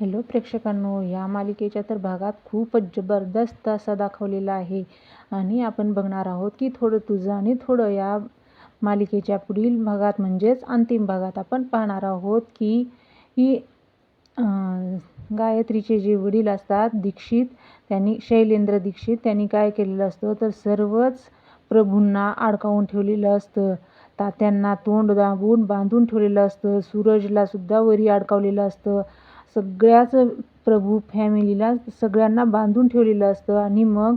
Hello प्रेक्षकांनो या मालिकेच्या तर भागात खूपच जबरदस्त असा दाखवलेला आहे. आणि आपण बघणार आहोत की थोडं तुझं आणि थोडं या मालिकेच्या पुढील भागात म्हणजेच अंतिम भागात आपण पाहणार आहोत की ही गायत्रीचे जे वडील असतात दीक्षित त्यांनी शैलेंद्र दीक्षित त्यांनी काय केलेलं असतं? तर सर्वच प्रभूंना अडकावून ठेवलेलं असतं. तात्यांना तोंड दाबून बांधून ठेवलेलं असतं. सूरजला सुद्धा वरी अडकावलेलं असतं. सगळ्याच प्रभू फॅमिलीला सगळ्यांना बांधून ठेवलेलं असतं आणि मग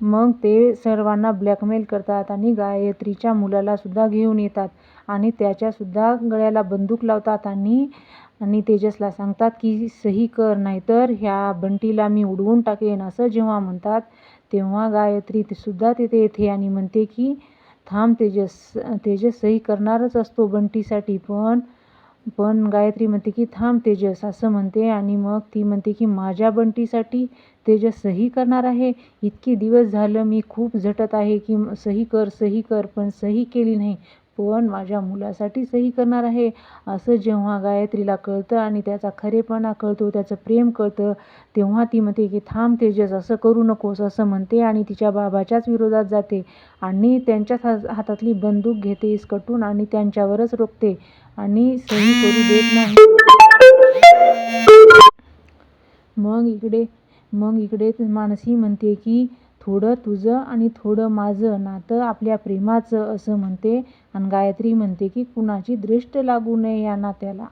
मग ते सर्वांना ब्लॅकमेल करतात आणि गायत्रीच्या मुलालासुद्धा घेऊन येतात आणि त्याच्यासुद्धा गळ्याला बंदूक लावतात आणि आणि तेजसला सांगतात की सही कर नाहीतर ह्या बंटीला मी उडवून टाकेन असं जेव्हा म्हणतात तेव्हा गायत्री सुद्धा तिथे येते आणि म्हणते की थांब तेजस तेजस सही करणारच असतो बंटीसाठी पण पण गायत्री म्हणते की थांब तेजस असं म्हणते आणि मग ती म्हणते की माझ्या बंटीसाठी तेजस सही करणार आहे. इतके दिवस झालं मी खूप झटत आहे की सही कर सही कर पण सही केली नाही. पण माझ्या मुलासाठी सही करणार आहे. असं जेव्हा गायत्रीला कळतं आणि त्याचा खरेपणा कळतो त्याचं प्रेम कळतं तेव्हा ती म्हणते की थांब तेजस असं करू नकोस असं म्हणते आणि तिच्या बाबाच्याच विरोधात जाते आणि त्यांच्याच हातातली बंदूक घेते इसकटून आणि त्यांच्यावरच रोखते आणि सही करू देत नाही. मग इकडे मग इकडे मानसी म्हणते की थोडं तुझं आणि थोडं माझं नातं आपल्या प्रेमाचं असं म्हणते. आणि गायत्री म्हणते की कुणाची दृष्ट लागू नये या नात्याला.